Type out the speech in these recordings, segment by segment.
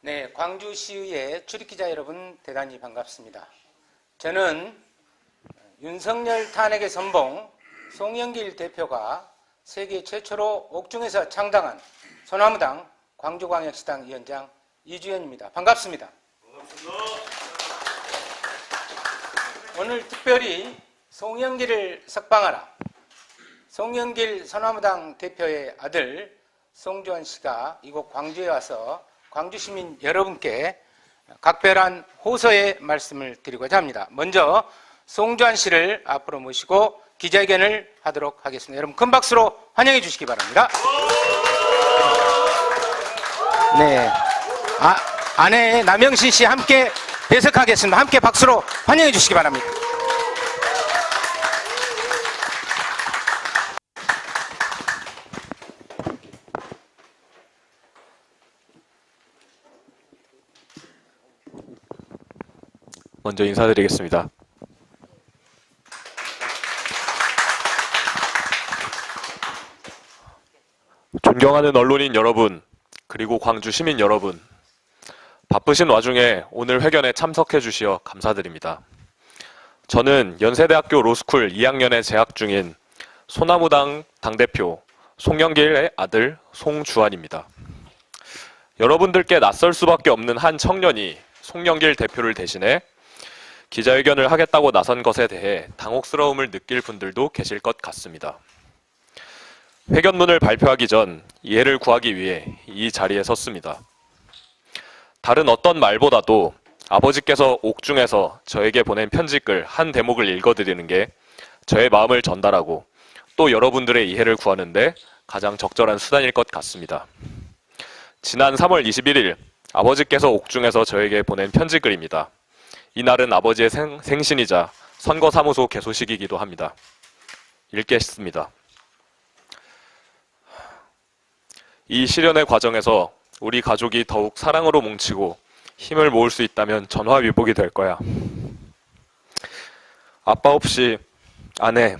네, 광주시의회 출입기자 여러분 대단히 반갑습니다. 저는 윤석열 탄핵의 선봉 송영길 대표가 세계 최초로 옥중에서 창당한 소나무당 광주광역시당 위원장 이주연입니다. 반갑습니다. 오늘 특별히 송영길을 석방하라. 송영길 소나무당 대표의 아들 송주환 씨가 이곳 광주에 와서 광주 시민 여러분께 각별한 호소의 말씀을 드리고자 합니다. 먼저 송주환 씨를 앞으로 모시고 기자회견을 하도록 하겠습니다. 여러분 큰 박수로 환영해 주시기 바랍니다. 네. 아, 아내 남영신 씨 함께 배석하겠습니다. 함께 박수로 환영해 주시기 바랍니다. 먼저 인사드리겠습니다. 존경하는 언론인 여러분, 그리고 광주 시민 여러분, 바쁘신 와중에 오늘 회견에 참석해 주시어 감사드립니다. 저는 연세대학교 로스쿨 2학년에 재학 중인 소나무당 당대표 송영길의 아들 송주환입니다. 여러분들께 낯설 수밖에 없는 한 청년이 송영길 대표를 대신해 기자회견을 하겠다고 나선 것에 대해 당혹스러움을 느낄 분들도 계실 것 같습니다. 회견문을 발표하기 전 이해를 구하기 위해 이 자리에 섰습니다. 다른 어떤 말보다도 아버지께서 옥중에서 저에게 보낸 편지글 한 대목을 읽어드리는 게 저의 마음을 전달하고 또 여러분들의 이해를 구하는데 가장 적절한 수단일 것 같습니다. 지난 3월 21일 아버지께서 옥중에서 저에게 보낸 편지글입니다. 이날은 아버지의 생, 생신이자 선거사무소 개소식이기도 합니다. 읽겠습니다. 이 실현의 과정에서 우리 가족이 더욱 사랑으로 뭉치고 힘을 모을 수 있다면 전화위복이 될 거야. 아빠 없이 아내,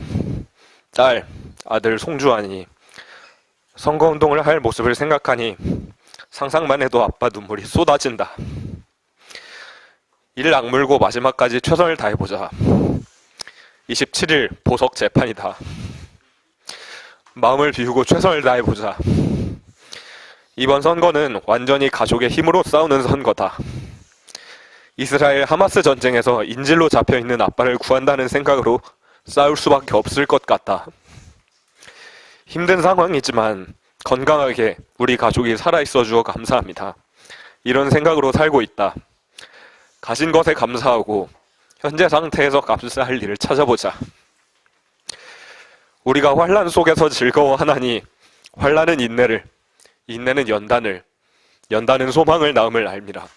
딸, 아들 송주환이 선거운동을 할 모습을 생각하니 상상만 해도 아빠 눈물이 쏟아진다. 이를 악물고 마지막까지 최선을 다해보자. 27일 보석 재판이다. 마음을 비우고 최선을 다해보자. 이번 선거는 완전히 가족의 힘으로 싸우는 선거다. 이스라엘 하마스 전쟁에서 인질로 잡혀 있는 아빠를 구한다는 생각으로 싸울 수밖에 없을 것 같다. 힘든 상황이지만 건강하게 우리 가족이 살아있어 주어 감사합니다. 이런 생각으로 살고 있다. 가진 것에 감사하고 현재 상태에서 감사할 일을 찾아보자. 우리가 환란 속에서 즐거워하나니 환란은 인내를, 인내는 연단을, 연단은 소망을 낳음을 알미라.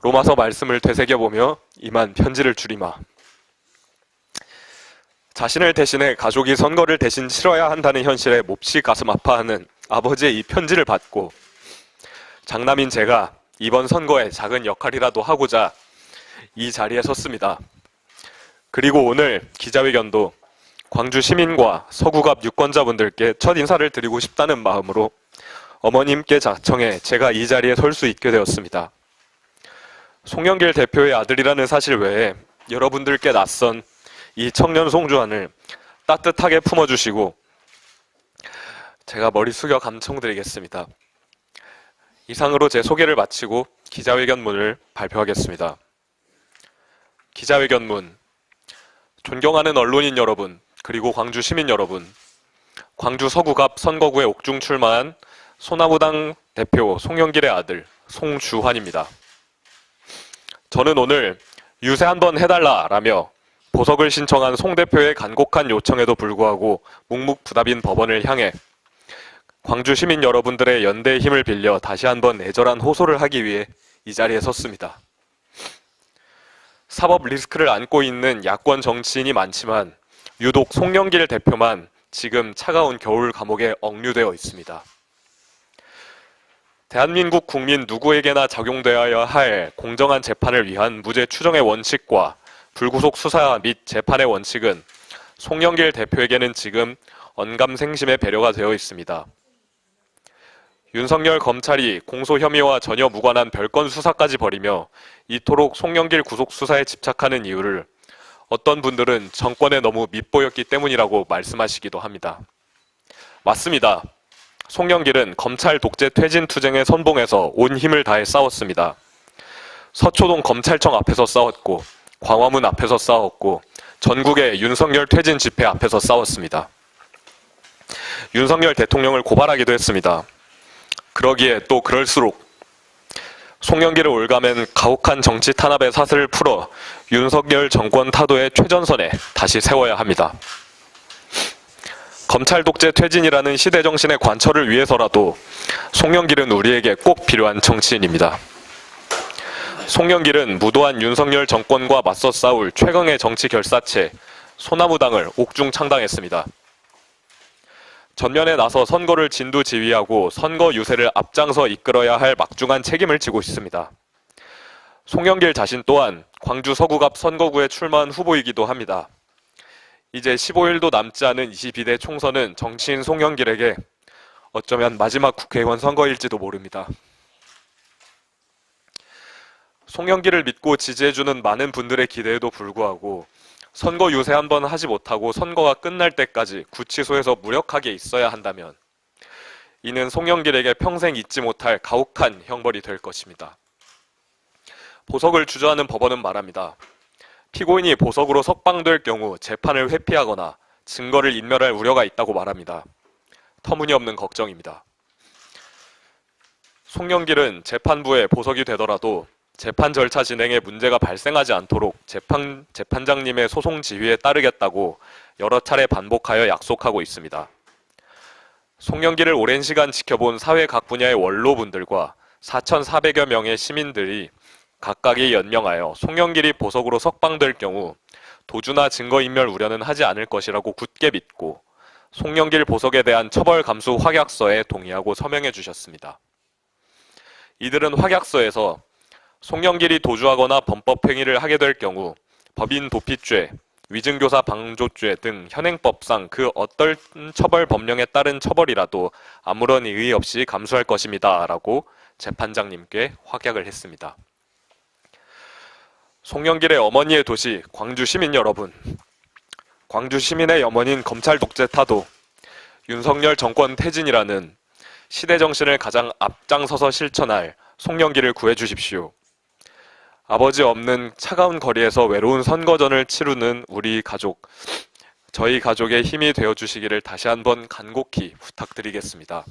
로마서 말씀을 되새겨보며 이만 편지를 줄이마. 자신을 대신해 가족이 선거를 대신 치러야 한다는 현실에 몹시 가슴 아파하는 아버지의 이 편지를 받고 장남인 제가 이번 선거에 작은 역할이라도 하고자 이 자리에 섰습니다. 그리고 오늘 기자회견도 광주 시민과 서구갑 유권자분들께 첫 인사를 드리고 싶다는 마음으로 어머님께 자청해 제가 이 자리에 설 수 있게 되었습니다. 송영길 대표의 아들이라는 사실 외에 여러분들께 낯선 이 청년 송주환을 따뜻하게 품어주시고 제가 머리 숙여 감청드리겠습니다. 이상으로 제 소개를 마치고 기자회견문을 발표하겠습니다. 기자회견문 존경하는 언론인 여러분 그리고 광주 시민 여러분 광주 서구갑 선거구에 옥중 출마한 소나무당 대표 송영길의 아들 송주환입니다. 저는 오늘 유세 한번 해달라라며 보석을 신청한 송 대표의 간곡한 요청에도 불구하고 묵묵부답인 법원을 향해 광주 시민 여러분들의 연대의 힘을 빌려 다시 한번 애절한 호소를 하기 위해 이 자리에 섰습니다. 사법 리스크를 안고 있는 야권 정치인이 많지만 유독 송영길 대표만 지금 차가운 겨울 감옥에 억류되어 있습니다. 대한민국 국민 누구에게나 적용되어야 할 공정한 재판을 위한 무죄 추정의 원칙과 불구속 수사 및 재판의 원칙은 송영길 대표에게는 지금 언감생심의 배려가 되어 있습니다. 윤석열 검찰이 공소 혐의와 전혀 무관한 별건 수사까지 벌이며 이토록 송영길 구속 수사에 집착하는 이유를 어떤 분들은 정권에 너무 밉보였기 때문이라고 말씀하시기도 합니다. 맞습니다. 송영길은 검찰 독재 퇴진 투쟁에 선봉해서 온 힘을 다해 싸웠습니다. 서초동 검찰청 앞에서 싸웠고 광화문 앞에서 싸웠고 전국의 윤석열 퇴진 집회 앞에서 싸웠습니다. 윤석열 대통령을 고발하기도 했습니다. 그러기에 또 그럴수록 송영길을 올가맨 가혹한 정치 탄압의 사슬을 풀어 윤석열 정권 타도의 최전선에 다시 세워야 합니다. 검찰 독재 퇴진이라는 시대 정신의 관철을 위해서라도 송영길은 우리에게 꼭 필요한 정치인입니다. 송영길은 무도한 윤석열 정권과 맞서 싸울 최강의 정치 결사체 소나무당을 옥중 창당했습니다. 전면에 나서 선거를 진두지휘하고 선거 유세를 앞장서 이끌어야 할 막중한 책임을 지고 있습니다. 송영길 자신 또한 광주 서구갑 선거구에 출마한 후보이기도 합니다. 이제 15일도 남지 않은 22대 총선은 정치인 송영길에게 어쩌면 마지막 국회의원 선거일지도 모릅니다. 송영길을 믿고 지지해주는 많은 분들의 기대에도 불구하고 선거 유세 한 번 하지 못하고 선거가 끝날 때까지 구치소에서 무력하게 있어야 한다면 이는 송영길에게 평생 잊지 못할 가혹한 형벌이 될 것입니다. 보석을 주저하는 법원은 말합니다. 피고인이 보석으로 석방될 경우 재판을 회피하거나 증거를 인멸할 우려가 있다고 말합니다. 터무니없는 걱정입니다. 송영길은 재판부에 보석이 되더라도 재판 절차 진행에 문제가 발생하지 않도록 재판, 재판장님의 소송 지휘에 따르겠다고 여러 차례 반복하여 약속하고 있습니다. 송영길을 오랜 시간 지켜본 사회 각 분야의 원로분들과 4,400여 명의 시민들이 각각이 연명하여 송영길이 보석으로 석방될 경우 도주나 증거인멸 우려는 하지 않을 것이라고 굳게 믿고 송영길 보석에 대한 처벌 감수 확약서에 동의하고 서명해 주셨습니다. 이들은 확약서에서 송영길이 도주하거나 범법행위를 하게 될 경우 법인 도피죄, 위증교사 방조죄 등 현행법상 그 어떤 처벌 법령에 따른 처벌이라도 아무런 이의 없이 감수할 것입니다. 라고 재판장님께 확약을 했습니다. 송영길의 어머니의 도시 광주 시민 여러분, 광주 시민의 어머니인 검찰 독재 타도, 윤석열 정권 퇴진이라는 시대 정신을 가장 앞장서서 실천할 송영길을 구해 주십시오. 아버지 없는 차가운 거리에서 외로운 선거전을 치르는 우리 가족, 저희 가족의 힘이 되어 주시기를 다시 한번 간곡히 부탁드리겠습니다.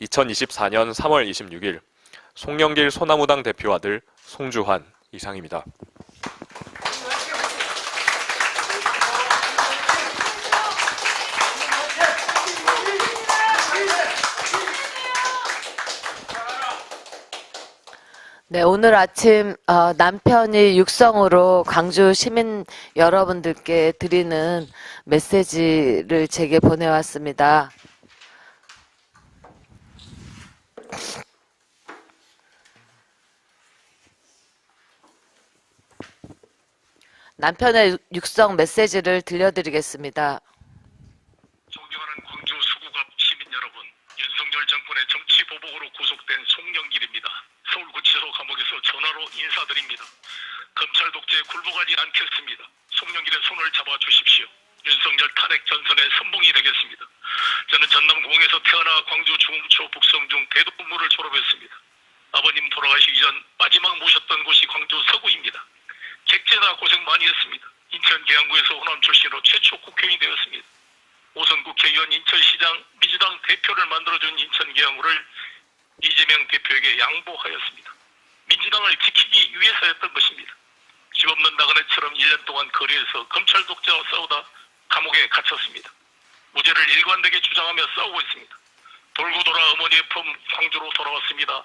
2024년 3월 26일 송영길 소나무당 대표 아들 송주환 이상입니다. 네, 오늘 아침 어, 남편이 육성으로 광주 시민 여러분들께 드리는 메시지를 제게 보내왔습니다. 남편의 육성 메시지를 들려드리겠습니다. 존경하는 광주 수구갑 시민 여러분, 윤석열 정권의 정치 보복으로 구속된 송영길입니다. 서울구치소 감옥에서 전화로 인사드립니다. 검찰 독재에 굴복하지 않겠습니다. 송영길의 손을 잡아주십시오. 윤석열 탄핵 전선의 선봉이 되겠습니다. 저는 전남공에서 태어나 광주 중음초 북성 중 대동부를 졸업했습니다. 아버님 돌아가시기 전 마지막 모셨던 곳이 광주 서구입니다. 객제나 고생 많이 했습니다. 인천 계양구에서 호남 출신으로 최초 국회의원이 되었습니다. 오선 국회의원 인천시장 민주당 대표를 만들어준 인천 계양구를 이재명 대표에게 양보하였습니다. 민주당을 지키기 위해서였던 것입니다. 집 없는 나그네처럼 1년 동안 거리에서 검찰 독재와 싸우다 감옥에 갇혔습니다. 무죄를 일관되게 주장하며 싸우고 있습니다. 돌고 돌아 어머니의 품 광주로 돌아왔습니다.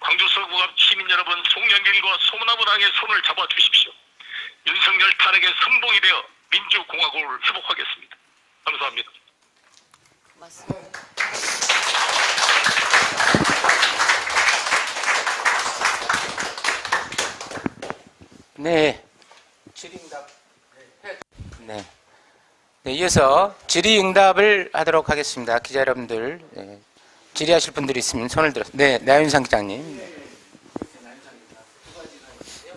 광주 서구갑 시민 여러분 송영길과 소나무당의 손을 잡아주십시오. 윤석열 탄핵의 선봉이 되어 민주공화국을 회복하겠습니다. 감사합니다. 네. 질의응답. 네. 네, 이어서 질의응답을 하도록 하겠습니다. 기자 여러분들, 네, 질의하실 분들이 있으면 손을 들어. 네, 나윤상 기자님.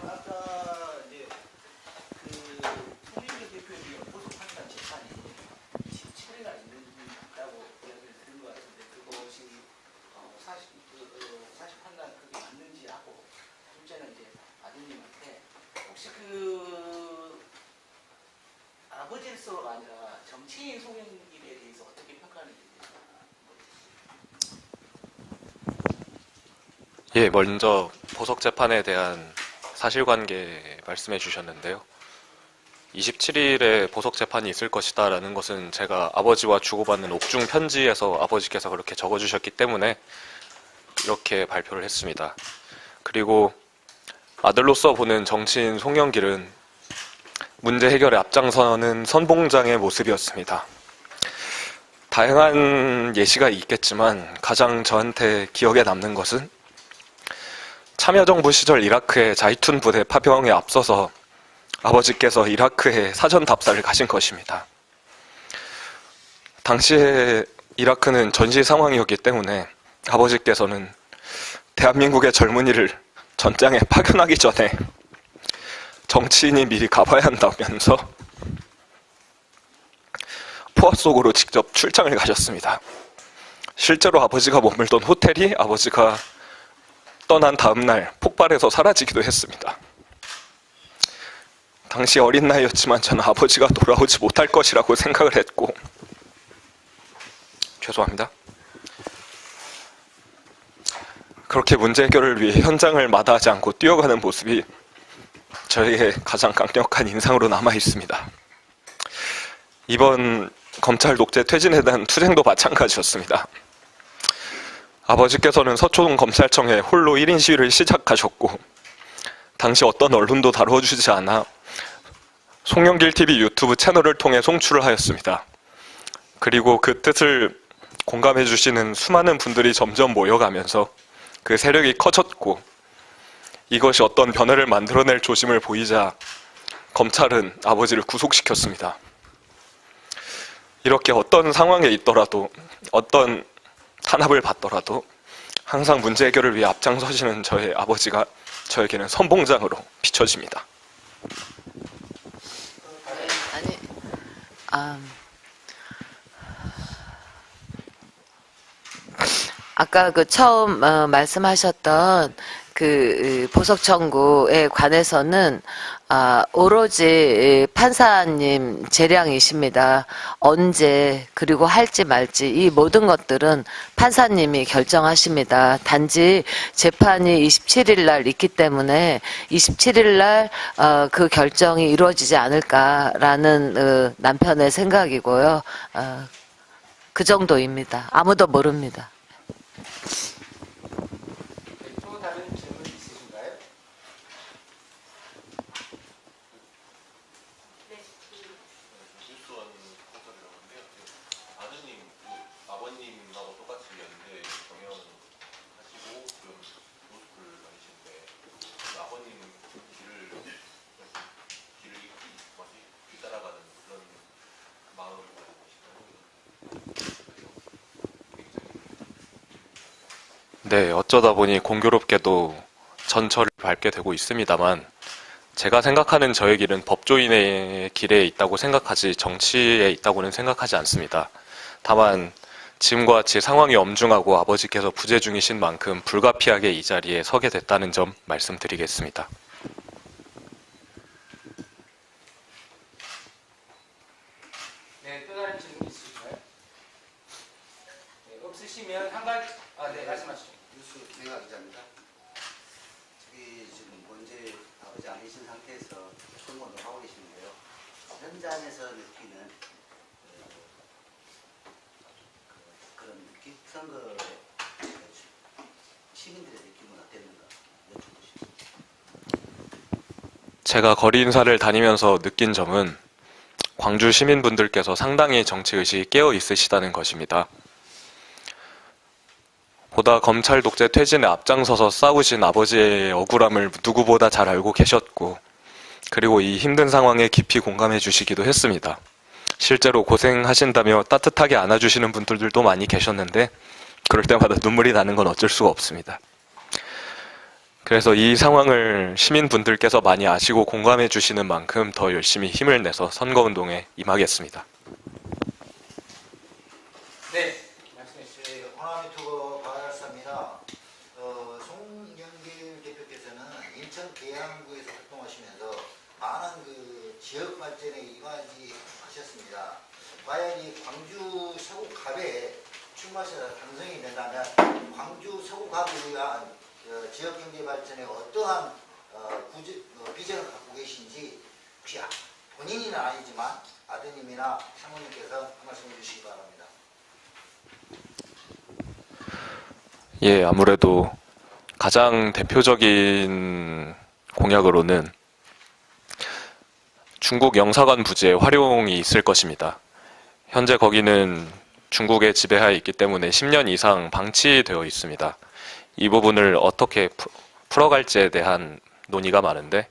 아까 이제 그 통일교 대표의 보석 판단 재판이 17회가 있는다고 이야기를 들은 것 같은데 그것이 어, 사실 그, 어, 사실 판단 그게 맞는지 하고 둘째는 이제 아드님한테 혹시 그 아버지로서가 아니라 정치인 송영길에 대해서 어떻게 평가하는지 예, 먼저 보석 재판에 대한 사실관계 말씀해 주셨는데요. 27일에 보석 재판이 있을 것이다라는 것은 제가 아버지와 주고받는 옥중 편지에서 아버지께서 그렇게 적어 주셨기 때문에 이렇게 발표를 했습니다. 그리고 아들로서 보는 정치인 송영길은 문제 해결에 앞장서는 선봉장의 모습이었습니다. 다양한 예시가 있겠지만 가장 저한테 기억에 남는 것은 참여정부 시절 이라크의 자이툰 부대 파병에 앞서서 아버지께서 이라크에 사전 답사를 가신 것입니다. 당시에 이라크는 전시 상황이었기 때문에 아버지께서는 대한민국의 젊은이를 전장에 파견하기 전에 정치인이 미리 가봐야 한다면서 포화 속으로 직접 출장을 가셨습니다. 실제로 아버지가 머물던 호텔이 아버지가 떠난 다음 날 폭발해서 사라지기도 했습니다. 당시 어린 나이였지만 저는 아버지가 돌아오지 못할 것이라고 생각을 했고 죄송합니다. 그렇게 문제 해결을 위해 현장을 마다하지 않고 뛰어가는 모습이 저에게 가장 강력한 인상으로 남아 있습니다. 이번 검찰 독재 퇴진에 대한 투쟁도 마찬가지였습니다. 아버지께서는 서초동 검찰청에 홀로 1인 시위를 시작하셨고 당시 어떤 언론도 다뤄주지 않아 송영길 TV 유튜브 채널을 통해 송출을 하였습니다. 그리고 그 뜻을 공감해 주시는 수많은 분들이 점점 모여가면서 그 세력이 커졌고 이것이 어떤 변화를 만들어낼 조짐을 보이자 검찰은 아버지를 구속시켰습니다. 이렇게 어떤 상황에 있더라도 어떤 탄압을 받더라도 항상 문제 해결을 위해 앞장서시는 저의 아버지가 저에게는 선봉장으로 비춰집니다. 아니, 아, 아까 그 처음 어, 말씀하셨던 그 보석 청구에 관해서는 아, 오로지 판사님 재량이십니다. 언제 그리고 할지 말지 이 모든 것들은 판사님이 결정하십니다. 단지 재판이 27일 날 있기 때문에 27일 날 어, 그 결정이 이루어지지 않을까라는 어, 남편의 생각이고요. 어, 그 정도입니다. 아무도 모릅니다. 또 다른 질문 있으신가요? 실수한 코설이라고 하는데요. 아드님, 그 아버님하고 똑같이 연대 경영하시고 지금 로스쿨 다니시는데 그 아버님 길을 길을 마치 뒤따라가는 그런 마음을 가지고 계시나요? 네, 어쩌다 보니 공교롭게도 전철을 밟게 되고 있습니다만 제가 생각하는 저의 길은 법조인의 길에 있다고 생각하지 정치에 있다고는 생각하지 않습니다. 다만 지금과 같이 상황이 엄중하고 아버지께서 부재 중이신 만큼 불가피하게 이 자리에 서게 됐다는 점 말씀드리겠습니다. 네, 또 다른 질문 있으신가요? 네, 없으시면 한 가지, 아, 네, 말씀하시죠. 뉴스 내가 기자입니다. 저기 지금 본제 아버지 안 계신 상태에서 선거를 하고 계시는데요. 현장에서 느끼는 어, 그, 그런 느낌, 선거 시민들의 느낌은 어땠는가 여쭤보고 싶습니다. 제가 거리 인사를 다니면서 느낀 점은 광주 시민분들께서 상당히 정치의식이 깨어 있으시다는 것입니다. 보다 검찰 독재 퇴진에 앞장서서 싸우신 아버지의 억울함을 누구보다 잘 알고 계셨고, 그리고 이 힘든 상황에 깊이 공감해 주시기도 했습니다. 실제로 고생하신다며 따뜻하게 안아주시는 분들도 많이 계셨는데, 그럴 때마다 눈물이 나는 건 어쩔 수가 없습니다. 그래서 이 상황을 시민분들께서 많이 아시고 공감해 주시는 만큼 더 열심히 힘을 내서 선거운동에 임하겠습니다. 네, 말씀해. 네, 호남 유튜버 바알사입니다. 어, 송영길 대표께서는 인천 계양구에서 활동하시면서 많은 그 지역 발전에 이바지 하셨습니다. 과연 이 광주 서구 갑에 출마하셔서 당선이 된다면 광주 서구 갑을 위한 어, 지역 경제 발전에 어떠한 어, 구지, 어, 비전을 갖고 계신지 혹시 아- 본인은 아니지만 아드님이나 사모님께서 한 말씀 해주시기 바랍니다. 예, 아무래도 가장 대표적인 공약으로는 중국 영사관 부지의 활용이 있을 것입니다. 현재 거기는 중국의 지배하에 있기 때문에 10년 이상 방치되어 있습니다. 이 부분을 어떻게 푸- 풀어갈지에 대한 논의가 많은데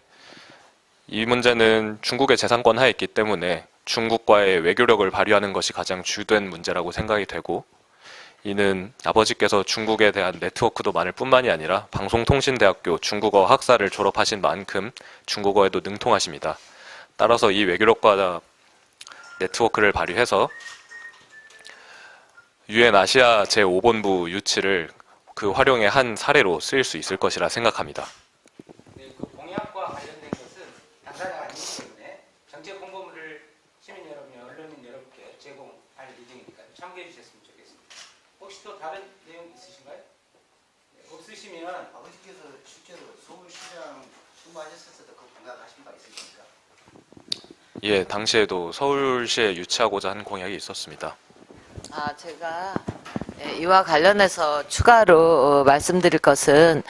이 문제는 중국의 재산권 하에 있기 때문에 중국과의 외교력을 발휘하는 것이 가장 주된 문제라고 생각이 되고 이는 아버지께서 중국에 대한 네트워크도 많을 뿐만이 아니라 방송통신대학교 중국어 학사를 졸업하신 만큼 중국어에도 능통하십니다. 따라서 이 외교력과 네트워크를 발휘해서 유엔 아시아 제5본부 유치를 그 활용의 한 사례로 쓰일 수 있을 것이라 생각합니다. 네, 그 공약과 관련된 것은 당사자가 아니기 때문에 정책 홍보물을 시민 여러분, 언론인 여러분께 제공할 예정이니까 참고해 주셨으면 좋겠습니다. 혹시 또 다른 내용 있으신가요? 네, 없으시면 아버지께서 실제로 서울시장 출마하셨을 때그 공약하신 바 있으십니까? 예, 당시에도 서울시에 유치하고자 한 공약이 있었습니다. 아, 제가 예, 이와 관련해서 추가로 어, 말씀드릴 것은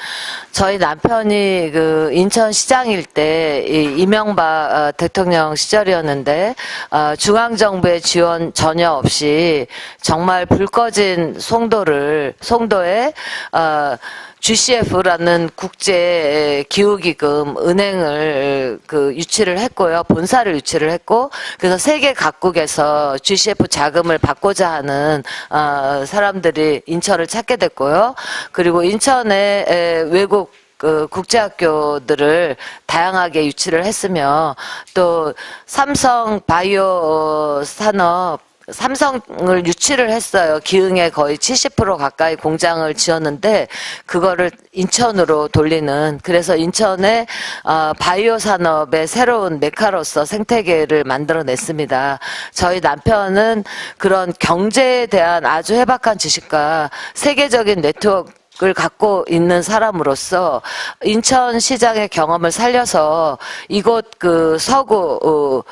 저희 남편이 그 인천시장일 때이 이명박 어, 대통령 시절이었는데 어, 중앙정부의 지원 전혀 없이 정말 불 꺼진 송도를 송도에 어, GCF라는 국제 기후기금 은행을 그 유치를 했고요. 본사를 유치를 했고 그래서 세계 각국에서 GCF 자금을 받고자 하는 어, 사람들이 인천을 찾게 됐고요. 그리고 인천에 에, 외국 그 국제학교들을 다양하게 유치를 했으며 또 삼성 바이오 산업 삼성을 유치를 했어요. 기흥에 거의 70% 가까이 공장을 지었는데 그거를 인천으로 돌리는 그래서 인천에 어, 바이오 산업의 새로운 메카로서 생태계를 만들어냈습니다. 저희 남편은 그런 경제에 대한 아주 해박한 지식과 세계적인 네트워크 을 갖고 있는 사람으로서 인천 시장의 경험을 살려서 이곳 그 서구 어,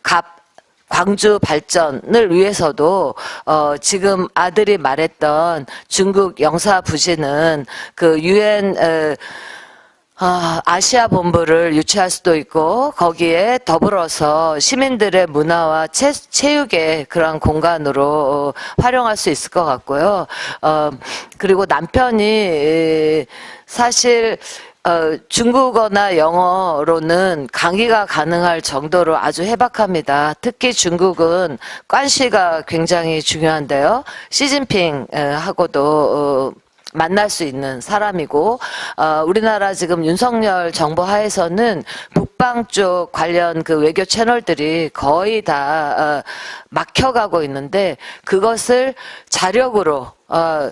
갑 광주 발전을 위해서도 어 지금 아들이 말했던 중국 영사 부지는 그 유엔 아, 아시아 본부를 유치할 수도 있고 거기에 더불어서 시민들의 문화와 체, 체육의 그런 공간으로 어, 활용할 수 있을 것 같고요. 어, 그리고 남편이 에, 사실 어, 중국어나 영어로는 강의가 가능할 정도로 아주 해박합니다. 특히 중국은 관시가 굉장히 중요한데요. 시진핑 에, 하고도 어, 만날 수 있는 사람이고 어, 우리나라 지금 윤석열 정부 하에서는 북방 쪽 관련 그 외교 채널들이 거의 다 어, 막혀가고 있는데 그것을 자력으로 어,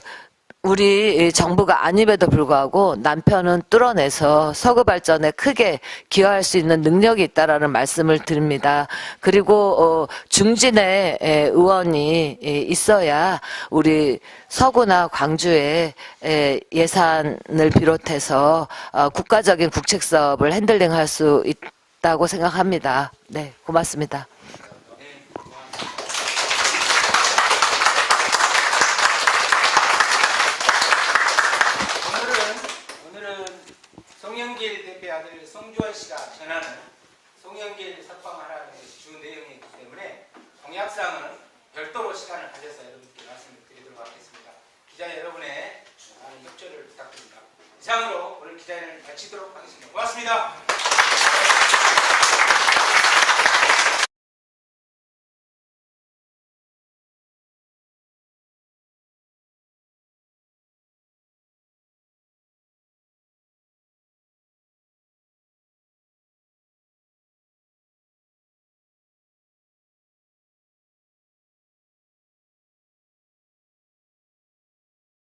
우리 정부가 아님에도 불구하고 남편은 뚫어내서 서구 발전에 크게 기여할 수 있는 능력이 있다라는 말씀을 드립니다. 그리고 어, 중진의 에, 의원이 에, 있어야 우리 서구나 광주에 에, 예산을 비롯해서 어, 국가적인 국책 사업을 핸들링할 수 있다고 생각합니다. 네, 고맙습니다. 신명기에 석방하라는 것이 주 내용이기 때문에 공약상은 별도로 시간을 가져서 여러분께 말씀을 드리도록 하겠습니다. 기자 여러분의 많은 협조를 부탁드립니다. 이상으로 오늘 기자회견을 마치도록 하겠습니다. 고맙습니다.